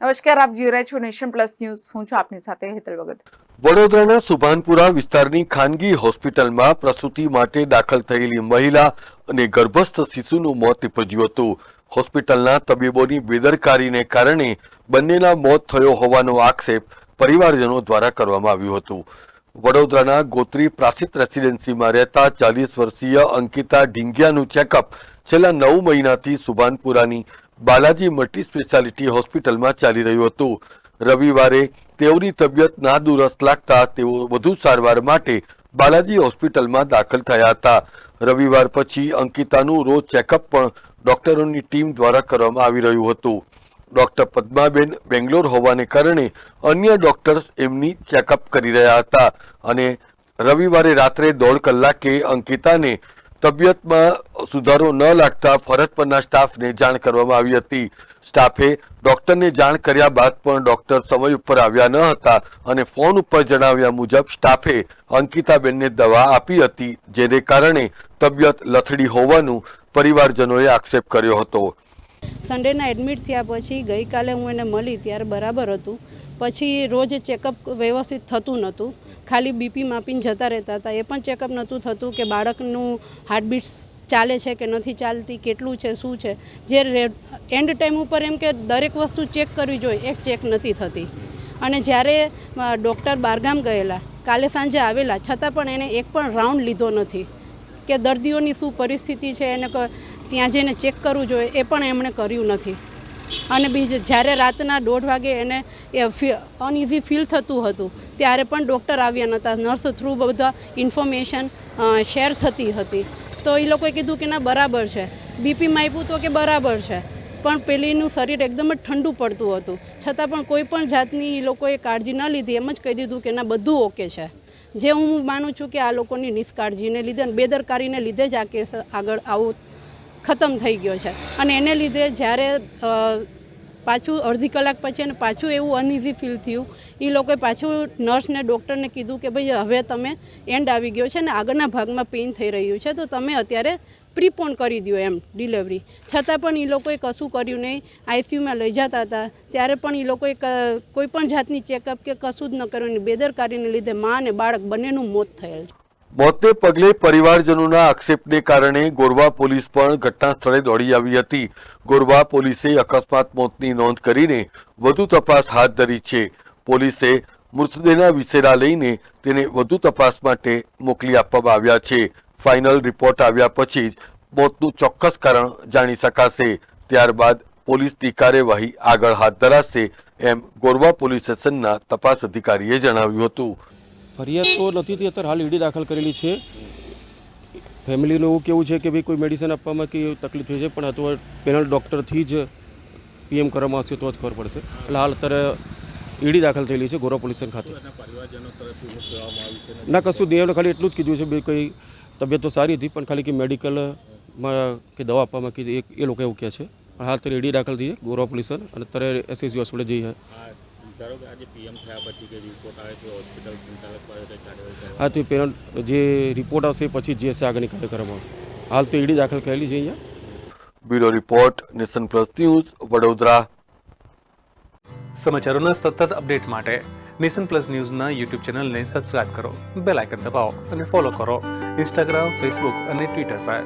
નમસ્કાર, આપ જોઈ રહ્યા છો નેશન પ્લસ ન્યૂઝ. હું છું આપની સાથે હેતલ ભગત. વડોદરાના સુભાનપુરા વિસ્તારની ખાનગી હોસ્પિટલમાં પ્રસૂતિ માટે દાખલ થયેલી મહિલા અને ગર્ભસ્થ શિશુનું મોત નીપજ્યું હતું. હોસ્પિટલના તબીબોની બેદરકારીને કારણે બંનેના મોત થયો હોવાનો આક્ષેપ પરિવારજનો દ્વારા કરવામાં આવ્યું હતું. વડોદરાના ગોત્રી પ્રાસિત રેસિડેન્સીમાં રહેતા ચાલીસ વર્ષીય અંકિતા ઢીંગિયાનું ચેકઅપ છેલ્લા નવ મહિનાથી સુભાનપુરાની બાલાજી મલ્ટી સ્પેશિયાલિટી હોસ્પિટલમાં ચાલી રહ્યું હતું. રવિવારે તેઓની તબિયત નાદુરસ્ત લાગતા તેઓ વધુ સારવાર માટે બાલાજી હોસ્પિટલમાં દાખલ થયા હતા. રવિવાર પછી અંકિતાનું રોજ ચેકઅપ પણ ડોક્ટરોની ટીમ દ્વારા કરવામાં આવી રહ્યું હતું. ડોક્ટર પદ્માબેન બેંગ્લોર હોવાને કારણે અન્ય ડોક્ટર્સ એમની ચેકઅપ કરી રહ્યા હતા અને રવિવારે રાત્રે દોઢ કલાકે અંકિતાને તબિયતમાં સુધારો ન લાગતા ફરજ પરના સ્ટાફને જાણ કરવામાં આવી હતી. સ્ટાફે ડોક્ટરને જાણ કર્યા બાદ પણ ડોક્ટર સમય ઉપર આવ્યા ન હતા અને ફોન ઉપર જણાવ્યા મુજબ સ્ટાફે અંકિતાબેનને દવા આપી હતી, જેને કારણે તબિયત લથડી હોવાનું પરિવારજનોએ આક્ષેપ કર્યો હતો. સન્ડેના એડમિટ થયા પછી ગઈકાલે હું એને મળી ત્યારે બરાબર હતું. પછી રોજ ચેકઅપ વ્યવસ્થિત થતું નહોતું. ખાલી બીપી માપીને જતા રહેતા હતા. એ પણ ચેકઅપ નહોતું થતું કે બાળકનું હાર્ટબીટ્સ ચાલે છે કે નથી ચાલતી, કેટલું છે, શું છે. જે એન્ડ ટાઈમ ઉપર એમ કે દરેક વસ્તુ ચેક કરવી જોઈએ, એક ચેક નથી થતી. અને જ્યારે ડૉક્ટર બારગામ ગયેલા, કાલે સાંજે આવેલા, છતાં પણ એણે એક પણ રાઉન્ડ લીધો નથી. કે દર્દીઓની શું પરિસ્થિતિ છે, એને ત્યાં જઈને ચેક કરવું જોઈએ, એ પણ એમણે કર્યું નથી. અને બીજું જ્યારે રાતના દોઢ વાગે એને એ અનઇઝી ફીલ થતું હતું, ત્યારે પણ ડૉક્ટર આવ્યા નહોતા નર્સ થ્રુ બધા ઇન્ફોર્મેશન શેર થતી હતી. તો એ લોકોએ કીધું કે ના, બરાબર છે. બીપીમાં આપ્યું તો કે બરાબર છે. પણ પેલીનું શરીર એકદમ જ ઠંડુ પડતું હતું. છતાં પણ કોઈ પણ જાતની એ લોકોએ કાળજી ન લીધી. એમ જ કહી દીધું કે ના, બધું ઓકે છે. જે હું માનું છું કે આ લોકોની નિષ્કાળજીને લીધે બેદરકારીને લીધે જ આ કેસ આગળ આવું ખતમ થઈ ગયો છે. અને એને લીધે જ્યારે પાછું અડધી કલાક પછી અને પાછું એવું અનઇઝી ફીલ થયું એ લોકોએ પાછું નર્સને ડૉક્ટરને કીધું કે ભાઈ હવે તમે એન્ડ આવી ગયો છે અને આગળના ભાગમાં પેઇન થઈ રહ્યું છે, તો તમે અત્યારે પ્રીપોન કરી દો એમ ડિલિવરી છતાં પણ એ લોકોએ કશું કર્યું નહીં. આઈસીયુમાં લઈ જતા હતા. ત્યારે પણ એ લોકોએ કોઈ પણ જાતની ચેકઅપ કે કશું જ ન કર્યું. બેદરકારીને લીધે મા અને બાળક બંનેનું મોત થયેલ છે. મોતને પગલે પરિવારજનોના આક્ષેપને કારણે ગોરવા પોલીસ પણ ઘટના સ્થળે દોડી આવી હતી. ગોરવા પોલીસે અકસ્માત મોતની નોંધ કરીને વધુ તપાસ હાથ ધરી છે. પોલીસે મૃતદેહના વિશેરા લઈને તેને વધુ તપાસ માટે મોકલી આપવામાં આવ્યા છે. ફાઇનલ રિપોર્ટ આવ્યા પછી જ મોતનું ચોક્કસ કારણ જાણી શકાશે. ત્યારબાદ પોલીસની કાર્યવાહી આગળ હાથ ધરાશે એમ ગોરવા પોલીસ સ્ટેશનના તપાસ અધિકારીએ જણાવ્યું હતું. ફરિયાદ તો નથી થઈ અત્યારે હાલ ઈડી દાખલ કરેલી છે. ફેમિલીનું એવું કેવું છે કે ભાઈ કોઈ મેડિસિન આપવામાં કે તકલીફ થઈ છે, પણ અથવા પેનલ ડૉક્ટરથી જ પીએમ કરવામાં આવશે તો જ ખબર પડશે. એટલે હાલ અત્યારે ઈડી દાખલ થયેલી છે ગોરા પોલીસ ખાતે. ના, કશું નહીં ખાલી એટલું જ કીધું છે ભાઈ કોઈ તબિયત તો સારી હતી, પણ ખાલી કે મેડિકલમાં કે દવા આપવામાં કીધી એ લોકો એવું કહે છે. પણ હાલ અત્યારે ઈડી દાખલ થઈ ગોરા પોલીસ અને અત્યારે એસએસજી હોસ્પિટલ જઈએ ધારો કે આજે પીએમ થયા પછી જે રિપોર્ટ આવે તો હોસ્પિટલ સંચાલક પાસે કંઈ કાર્યવાહી હા તો પેનલ જે રિપોર્ટ આવશે પછી જે હશે આગળની કાર્યક્રમ આવશે. હાલ તો ઈડી દાખલ કરેલી છે અહીંયા. Bureau report nation plus news Vadodara. સમાચારોના સતત અપડેટ માટે નેશન પ્લસ ન્યૂઝના યુટ્યુબ ચેનલને સબસ્ક્રાઇબ કરો બેલ આઇકન દબાવો અને ફોલો કરો. ઇન્સ્ટાગ્રામ ફેસબુક અને ટ્વિટર પર.